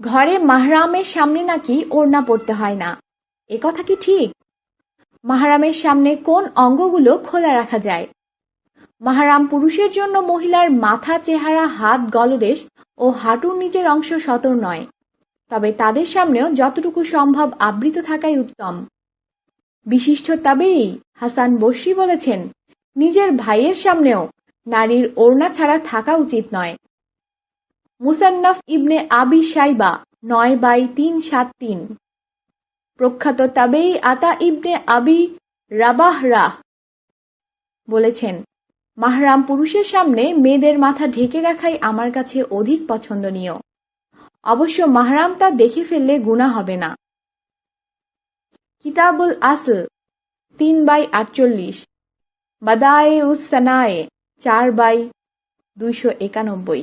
ঘরে মাহরামের সামনে নাকি ওড়না পড়তে হয় না। এ কথা কি ঠিক? মাহারামের সামনে কোন অঙ্গগুলো খোলা রাখা যায়? মাহারাম পুরুষের জন্য মহিলার মাথা, চেহারা, হাত, গলদেশ ও হাঁটুর নিচের অংশ সতর নয়। তবে তাদের সামনেও যতটুকু সম্ভব আবৃত থাকাই উত্তম। বিশিষ্ট তাবেই হাসান বসরি বলেছেন, নিজের ভাইয়ের সামনেও নারীর ওড়না ছাড়া থাকা উচিত নয়। মুসান্নাফ ইবনে আবি সাইবা নয় বাই তিন সাত তিন। প্রখ্যাত তাবেই আতা ইবনে আবি রাবাহ রাহ বলেছেন, মাহরাম পুরুষের সামনে মেয়েদের মাথা ঢেকে রাখাই আমার কাছে অধিক পছন্দনীয়। অবশ্য মাহরাম তা দেখে ফেললে গুণা হবে না। কিতাবুল আসল, তিন বাই আটচল্লিশ। বাদায়ে উস সানায়ে, চার বাই দুইশো একানব্বই।